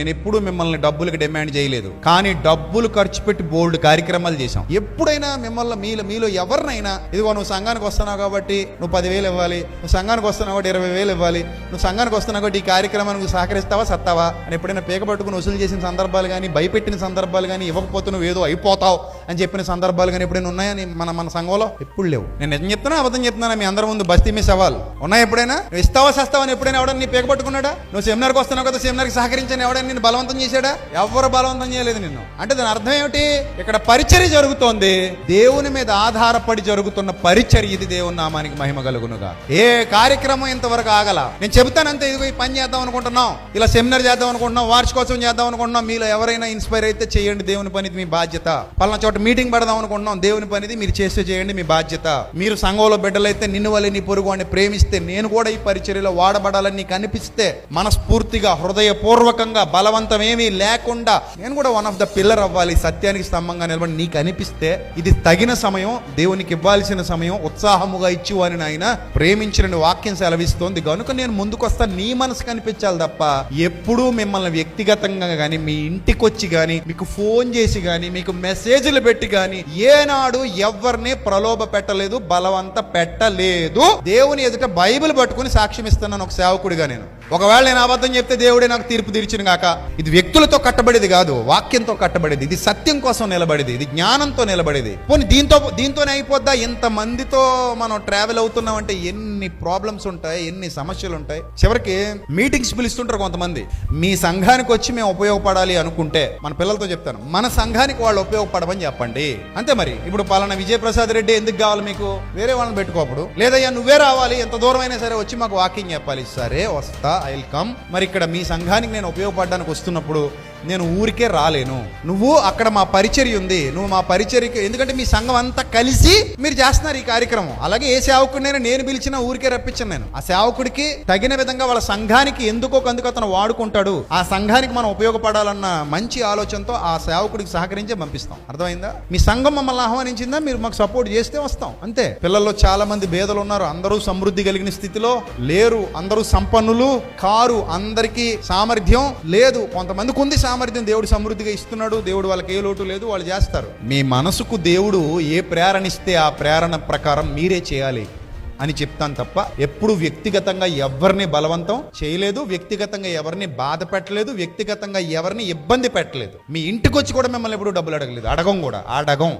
నేను ఎప్పుడు మిమ్మల్ని డబ్బులకు డిమాండ్ చేయలేదు. కానీ డబ్బులు ఖర్చు పెట్టి బోల్డ్ కార్యక్రమాలు చేశాం. ఎప్పుడైనా మిమ్మల్ని మీలో మీలో ఎవరినైనా ఇదిగో నువ్వు సంఘానికి వస్తున్నావు కాబట్టి నువ్వు పదివేలు ఇవ్వాలి నువ్వు సంఘానికి వస్తున్నావు కాబట్టి ఇరవై వేలు ఇవ్వాలి నువ్వు సంఘానికి వస్తున్నావు కాబట్టి ఈ కార్యక్రమానికి సహకరిస్తావా సత్తావా అని ఎప్పుడైనా పీక పట్టుకుని వసూలు చేసిన సందర్భాలు కానీ భయపెట్టిన సందర్భాలు కానీ ఇవ్వకపోతే నువ్వు ఏదో అయిపోతావు. అని చెప్పిన సందర్భాలు కానీ ఎప్పుడైనా ఉన్నాయని మన మన సంఘంలో? ఎప్పుడు లేవు. నేను నిజం చెప్తున్నా అబద్ధం చెప్తున్నా మీ అందరి ముందు బస్తీ మీ సవాల్. ఉన్నాయి ఎప్పుడైనా? నువ్వు ఇస్తావా సస్తావా అని ఎప్పుడైనా ఎవడని నీ పీక పట్టుకున్నాడా? నువ్వు సెమినార్కి వస్తున్నావు కదా సెమినార్కి సహకరించని ఎవడని నేను బలవంతం చేశాడా? ఎవరు బలవంతం చేయలేదు నిన్ను. అంటే దాని అర్థం ఏమిటి? ఇక్కడ పరిచర్య జరుగుతోంది. దేవుని మీద ఆధారపడి జరుగుతున్న పరిచర్య ఇది దేవుని నామానికి మహిమ కలుగునుగా. ఏ కార్యక్రమం ఇంతవరకు ఆగల. నేను చెబుతానంతే ఇదిగో పని చేద్దాం అనుకుంటున్నాం. ఇలా సెమినార్ చేద్దాం అనుకుంటున్నాం వార్షికోత్సవం చేద్దాం అనుకుంటున్నాం. మీలో ఎవరైనా ఇన్స్పైర్ అయితే చేయండి దేవుని పని ఇది మీ బాధ్యత. పలానా చోట మీటింగ్ పెడదాం అనుకుంటున్నాం. దేవుని పనిది మీరు చేస్తే చేయండి మీ బాధ్యత. మీరు సంఘంలో బిడ్డలైతే నిన్ను వల్ల నీ పొరుగు అని ప్రేమిస్తే నేను కూడా ఈ పరిచర్యలో వాడబడాలని నీకు అనిపిస్తే మనస్ఫూర్తిగా హృదయపూర్వకంగా బలవంతం ఏమీ లేకుండా నేను కూడా వన్ ఆఫ్ ద పిల్లర్ అవ్వాలి సత్యానికి స్తంభంగా నిలబడి నీకు అనిపిస్తే ఇది తగిన సమయం దేవునికి ఇవ్వాల్సిన సమయం ఉత్సాహముగా ఇచ్చి అని ఆయన ప్రేమించిన వాక్యం సెలవిస్తోంది. కనుక నేను ముందుకొస్తా నీ మనసు కనిపించాలి తప్ప ఎప్పుడూ మిమ్మల్ని వ్యక్తిగతంగా కానీ మీ ఇంటికి వచ్చి కానీ మీకు ఫోన్ చేసి కానీ మీకు మెసేజ్లు పెట్టి కానీ ఏనాడు ఎవరిని ప్రలోభ పెట్టలేదు బలవంత పెట్టలేదు. దేవుని ఎదుట బైబిల్ పట్టుకుని సాక్ష్యం ఇస్తున్నాను ఒక సేవకుడిగా నేను. ఒకవేళ నేను అబద్ధం చెప్తే దేవుడే నాకు తీర్పు తీర్చిన గాక. ఇది వ్యక్తులతో కట్టబడేది కాదు వాక్యంతో కట్టబడేది. ఇది సత్యం కోసం నిలబడేది ఇది జ్ఞానంతో నిలబడేది. పోనీ దీంతో దీంతోనే అయిపోద్దా? ఇంత మందితో మనం ట్రావెల్ అవుతున్నాం అంటే ఎన్ని ప్రాబ్లమ్స్ ఉంటాయి ఎన్ని సమస్యలు ఉంటాయి? చివరికి మీటింగ్స్ పిలుస్తుంటారు కొంతమంది. మీ సంఘానికి వచ్చి మేము ఉపయోగపడాలి అనుకుంటే మన పిల్లలతో చెప్తాను మన సంఘానికి వాళ్ళు ఉపయోగపడమని చెప్పండి. అంతే మరి. ఇప్పుడు పలానా విజయప్రసాద్ రెడ్డి ఎందుకు కావాలి మీకు? వేరే వాళ్ళని పెట్టుకోప్పుడు లేదయ్యా నువ్వే రావాలి. ఎంత దూరం అయినా సరే వచ్చి మాకు వాకింగ్ చెప్పాలి. సరే వస్తా. I will come. మరి ఇక్కడ మీ సంఘానికి నేను ఉపయోగపడడానికి వస్తున్నప్పుడు నేను ఊరికే రాలేను. నువ్వు అక్కడ మా పరిచర్య ఉంది. నువ్వు మా పరిచర్యకి ఎందుకంటే మీ సంఘం అంతా కలిసి మీరు చేస్తున్నారు ఈ కార్యక్రమం. అలాగే ఏ సేవకుడినైనా నేను పిలిచినా ఊరికే రప్పించాను నేను. ఆ సేవకుడికి తగిన విధంగా వాళ్ళ సంఘానికి ఎందుకో కందుకు అతను వాడుకుంటాడు. ఆ సంఘానికి మనం ఉపయోగపడాలన్న మంచి ఆలోచనతో ఆ సేవకుడికి సహకరించే పంపిస్తాం. అర్థమైందా? మీ సంఘం మమ్మల్ని ఆహ్వానించిందా? మీరు మాకు సపోర్ట్ చేస్తే వస్తాం. అంతే. పిల్లల్లో చాలా మంది భేదలు ఉన్నారు. అందరూ సమృద్ధి కలిగిన స్థితిలో లేరు. అందరూ సంపన్నులు. కారు అందరికీ సామర్థ్యం లేదు. కొంతమందికి ఉంది సామర్థ్యం దేవుడు సమృద్ధిగా ఇస్తున్నాడు దేవుడు వాళ్ళకి ఏ లోటు లేదు వాళ్ళు చేస్తారు. మీ మనసుకు దేవుడు ఏ ప్రేరణ ఇస్తే ఆ ప్రేరణ ప్రకారం మీరే చేయాలి అని చెప్తాను తప్ప ఎప్పుడు వ్యక్తిగతంగా ఎవరిని బలవంతం చేయలేదు వ్యక్తిగతంగా ఎవరిని బాధ పెట్టలేదు వ్యక్తిగతంగా ఎవరిని ఇబ్బంది పెట్టలేదు. మీ ఇంటికి వచ్చి కూడా మిమ్మల్ని ఎప్పుడు డబ్బులు అడగలేదు. అడగం కూడా. అడగం.